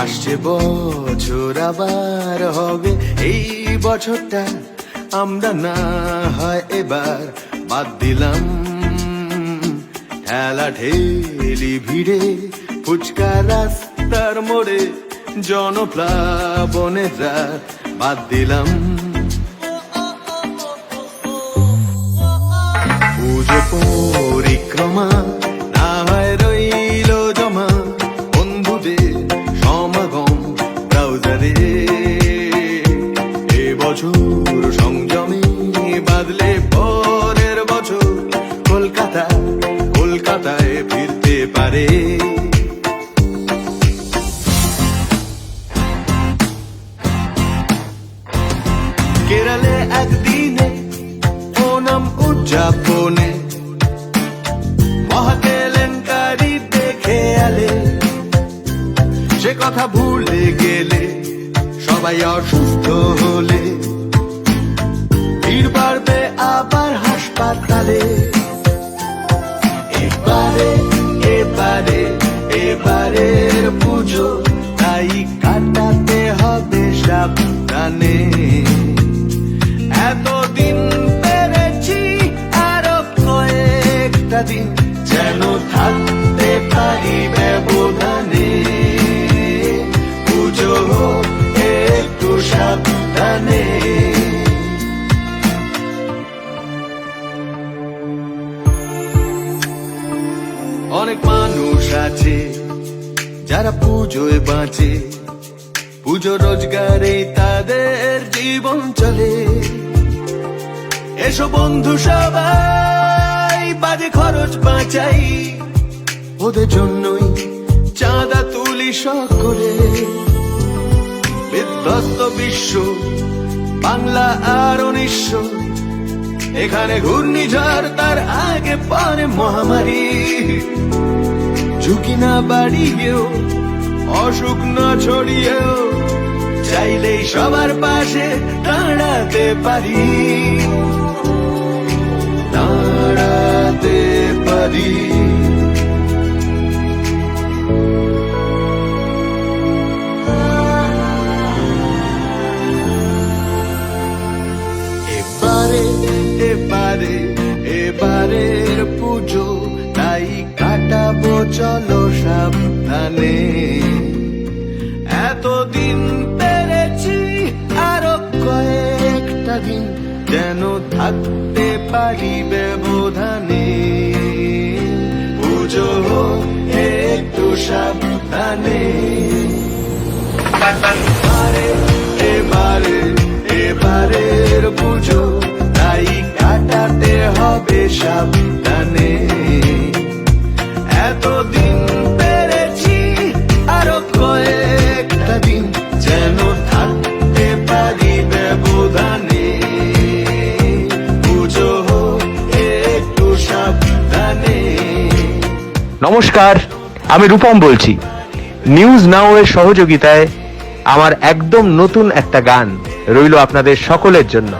আসছে বছর আবার হবে, এই বছরটা আমরা না হয় এবার বাদ দিলাম। ঠেলা ঠেলি ভিড়ে, ফুচকা রাস্তার মোড়ে, জনপ্লাবনে যা বাদ দিলাম। পুজো পরিক্রমা, না হয় রইল জমা। বন্ধুদের সমাগম ব্রাউজারে। সংযমে বাদলে পরের বছর কলকাতা, কলকাতায় ফিরতে পারে। কেরালে একদিনে ওনাম উদযাপনে কথা ভুলে গেলে সবাই অসুস্থ হলে ভিড় বাড়বে আবার হাসপাতালে। এবারে এবারে, এবারের পুজো, তাই কাটাতে হবে সাবধানে। এতদিন পেরেছি আরও কয়েকটা দিন যেন থাকতে পারি ব্যবধানে। সাবধানে অনেক মানুষ আছে যারা পুজোয় বাঁচে। পুজো রোজগারে তাদের জীবন চলে। এসো বন্ধু সবাই, বাজে খরচ বাঁচাই। ওদের জন্যই চাঁদা তুলি সকলে। বিধ্বস্ত বিশ্ব, বাংলা আর উনিশ এখানে ঘূর্ণিঝড়, তার আগে পরে মহামারী। ঝুঁকি না বাড়িয়েও, অসুখ না ছড়িয়েও, চাইলেই সবার পাশে দাঁড়াতে পারি। চলো সাবধানে। এতদিন পেরেছি আরও কয়েকটা দিন যেন থাকতে পারি ব্যবধানে। পুজো একটু সাবধানে। এবারে, এবারের পুজো তাই কাটাতে হবে সাবধানে। নমস্কার, আমি রূপম বলছি। নিউজ নাও এর সহযোগিতায় আমার একদম নতুন একটা গান রইল আপনাদের সকলের জন্য।